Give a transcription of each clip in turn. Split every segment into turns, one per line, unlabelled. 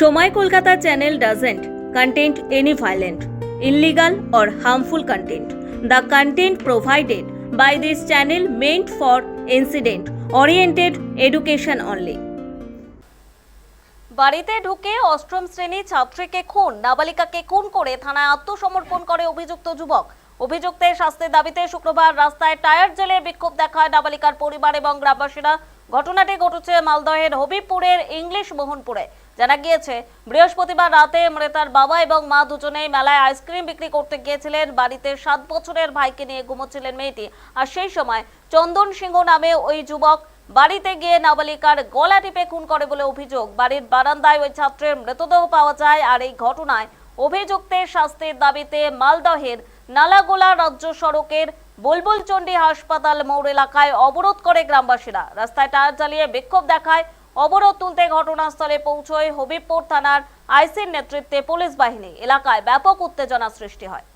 সময় Kolkata channel doesn't content any violent illegal or harmful content the content provided by this channel meant for incident oriented education only বাড়িতে ঢুকে অষ্টম শ্রেণির ছাত্রীকে খুন। নাবালিকাকে খুন করে থানায় আত্মসমর্পণ করে অভিযুক্ত যুবক। অভিযুক্তের শাস্তির দাবিতে শুক্রবার রাস্তায় টায়ার জেলে বিক্ষোভ দেখায় নাবালিকার পরিবার এবং গ্রামবাসীরা। ঘটনাটি ঘটেছে মালদহের হবিবপুরের ইংলিশ মোহনপুরে। জানা গিয়েছে, বৃহস্পতিবার রাতে মৃতার বাবা এবং মা দুজনেই মেলায় আইসক্রিম বিক্রি করতে গিয়েছিলেন। বাড়িতে সাত বছরের ভাইকে নিয়ে ঘুমোচ্ছিলেন মেয়েটি। আর সেই সময় চন্দন সিংহ নামে ওই যুবক বাড়িতে গিয়ে নাবালিকার গলা টিপে খুন করে বলে অভিযোগ। বাড়ির বারান্দায় ওই ছাত্রের মৃতদেহ পাওয়া যায় আর এই ঘটনায় অভিযুক্তের শাস্তির দাবিতে মালদহের নালাগোলা রাজ্য সড়কের বুলবুলচন্ডী হাসপাতাল মোড় এলাকায় অবরোধ করে গ্রামবাসীরা। রাস্তায় টায়ার জ্বালিয়ে বিক্ষোভ দেখায়। অবরোধ তুলতে ঘটনাস্থলে পৌঁছয় হবিবপুর থানার আইসির নেতৃত্বে পুলিশ বাহিনী। এলাকায় ব্যাপক উত্তেজনা সৃষ্টি হয়।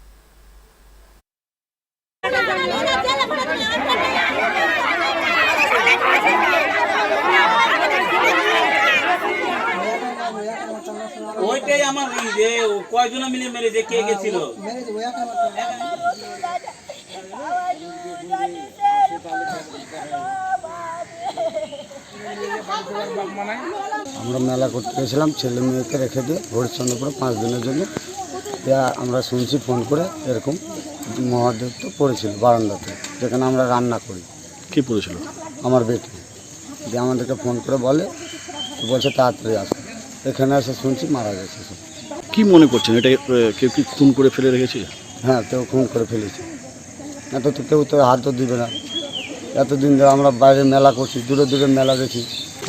ওইটাই আমার কয়জন মিলে মেরেছে কে গেছিল?
আমরা মেলা করতে গেছিলাম ছেলে মেয়েকে রেখে দিয়ে হরিশ্চন্দ্রপুরে পাঁচ দিনের জন্য। দিয়া আমরা শুনছি ফোন করে এরকম মহাদেব তো পড়েছিল বারান্দাতে যেখানে আমরা রান্না করি।
কে পড়েছিল?
আমার বেটি। দিয়ে আমাদেরকে ফোন করে বলে বলছে তাড়াতাড়ি আসো। এখানে এসে শুনছি মারা গেছে সব।
কি মনে করছেন? এটা কেউ কি খুন করে ফেলে রেখেছে?
হ্যাঁ কেউ খুন করে ফেলেছে। এত তো কেউ তো হাত তো দিবে না। এতদিন ধরে আমরা বাইরে মেলা করছি দূরে দূরে মেলা গেছি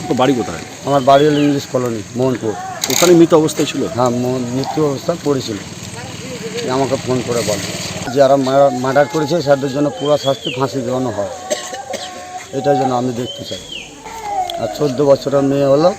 তো বাড়ি কোথায়?
আমার বাড়ি হলো ইংলিশ কলোনি মোহনপুর।
ওখানে মৃত অবস্থায় ছিল?
হ্যাঁ মৃত্যু অবস্থা পড়েছিল। আমাকে ফোন করে বলে যারা মার্ডার করেছে তাদের জন্য পুরো শাস্তি ফাঁসি দেওয়ানো হয়। এটার জন্য আমি দেখতে চাই। আর চোদ্দ বছরের মেয়ে হলো